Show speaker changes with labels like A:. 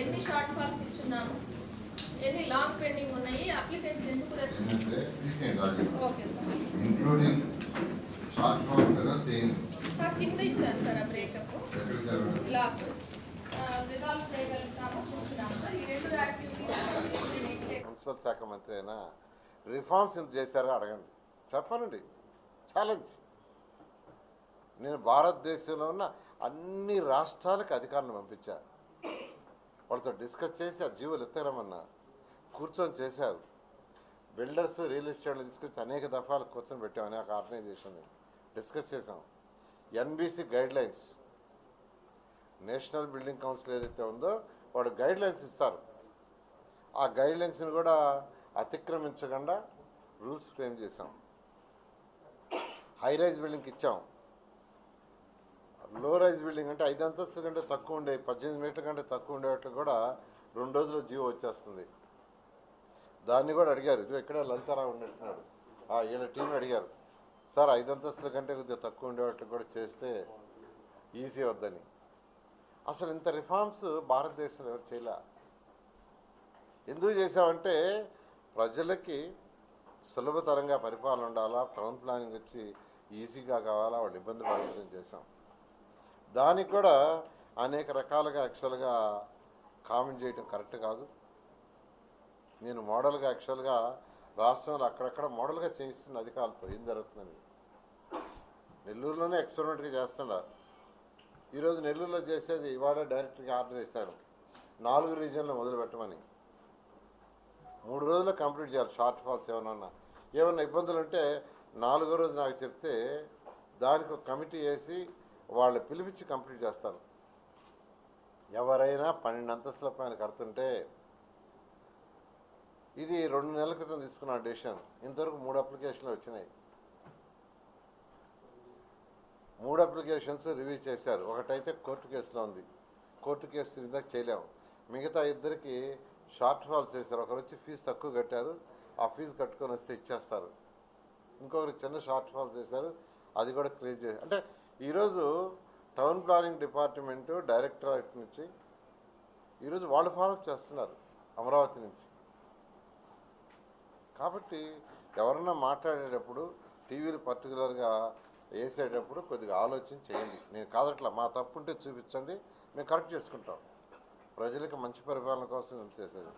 A: ఎన్ని short falls ఇచ్చున్నాము? ఎన్ని లాంగ్ పెండింగ్ ఉన్నాయి? అప్లికెంట్స్ ఎందుకు okay sir
B: including short falls కదా
A: ఆ కింద ఇచ్చాను సార్ ఆ బ్రేకప్? లాస్ట్ రిజాల్వ్ చేయగలుగుతాము? చూస్తున్నాము సార్ ఈ రెండు యాక్టివిటీస్
C: మున్సిపల్ శాఖ మంత్రి అయినా రిఫార్మ్స్ ఎంత చేశారో అడగండి. చెప్పనండి ఛాలెంజ్ నేను భారతదేశంలో ఉన్న అన్ని రాష్ట్రాలకు అధికారులను పంపించా. వాళ్ళతో డిస్కస్ చేసి ఆ జీవులు ఎత్తరమన్నా కూర్చొని చేశారు. బిల్డర్స్ రియల్ ఎస్టేట్లు తీసుకొచ్చి అనేక దఫాలు కూర్చొని పెట్టాం అనేక ఆర్గనైజేషన్ డిస్కస్ చేసాం NBC guidelines national building council ఏదైతే ఉందో వాడు గైడ్ లైన్స్ ఇస్తారు. ఆ గైడ్ లైన్స్ని కూడా అతిక్రమించకుండా రూల్స్ ఫ్రేమ్ చేసాం హైరైజ్ బిల్డింగ్కి ఇచ్చాం. లో రైజ్ బిల్డింగ్ అంటే ఐదు అంతస్తుల కంటే తక్కువ ఉండే పద్దెనిమిది మీటర్ల కంటే తక్కువ ఉండేట్లు కూడా రెండు రోజుల్లో జీవో వచ్చేస్తుంది. దాన్ని కూడా అడిగారు. ఇది ఎక్కడ లలితారావు ఉన్నట్టున్నాడు ఆ వీళ్ళ టీం అడిగారు. సార్ ఐదు అంతస్తుల కంటే కొద్దిగా తక్కువ ఉండేవాట్లు కూడా చేస్తే ఈజీ వద్దని అసలు ఇంత రిఫార్మ్స్ భారతదేశంలో ఎవరు చేయలే? ఎందుకు చేసామంటే ప్రజలకి సులభతరంగా పరిపాలన ఉండాలా టౌన్ ప్లానింగ్ వచ్చి ఈజీగా కావాలా వాళ్ళు ఇబ్బంది పడకుండా చేసాం దానికి కూడా అనేక రకాలుగా యాక్చువల్గా కామెంట్ చేయటం కరెక్ట్ కాదు. నేను మోడల్గా యాక్చువల్గా రాష్ట్రంలో అక్కడక్కడ మోడల్గా చేయిస్తున్న అధికారులతో ఏం జరుగుతుందని. నెల్లూరులోనే ఎక్స్పెరిమెంట్గా చేస్తున్నారు ఈరోజు నెల్లూరులో చేసేది ఇవాళ డైరెక్ట్గా ఆర్డర్ చేశారు నాలుగు రీజన్లో మొదలు పెట్టమని. మూడు రోజుల్లో కంప్లీట్ చేయాలి షార్ట్ ఫాల్స్ ఏమన్నా. ఏమన్నా ఇబ్బందులు ఉంటే నాలుగో రోజు నాకు చెప్తే దానికి ఒక కమిటీ వేసి వాళ్ళు పిలిపించి కంప్లీట్ చేస్తారు. ఎవరైనా పన్నెండు అంతస్తుల పైన కడుతుంటే ఇది రెండు నెలల క్రితం తీసుకున్న డెసిషన్. ఇంతవరకు మూడు అప్లికేషన్లు వచ్చినాయి. మూడు అప్లికేషన్స్ రివ్యూ చేశారు. ఒకటైతే కోర్టు కేసులో ఉంది. కోర్టు కేసు ఇందాక చేయలేము. మిగతా ఇద్దరికి షార్ట్ ఫాల్స్ చేశారు. ఒకరు వచ్చి ఫీజు తక్కువ కట్టారు. ఆ ఫీజు కట్టుకొని వస్తే ఇచ్చేస్తారు. ఇంకొకరు చిన్న షార్ట్ ఫాల్స్ చేశారు. అది కూడా క్లియర్ చేశారు అంటే ఈరోజు టౌన్ ప్లానింగ్ డిపార్ట్మెంటు డైరెక్టరేట్ నుంచి ఈరోజు వాళ్ళు ఫాలోఅప్ చేస్తున్నారు అమరావతి నుంచి. కాబట్టి ఎవరన్నా మాట్లాడేటప్పుడు టీవీలు పర్టికులర్గా వేసేటప్పుడు కొద్దిగా ఆలోచన చేయండి. నేను కాదట్లా మా తప్పు ఉంటే చూపించండి మేము కరెక్ట్ చేసుకుంటాం. ప్రజలకు మంచి పరిపాలన కోసం చేసేది.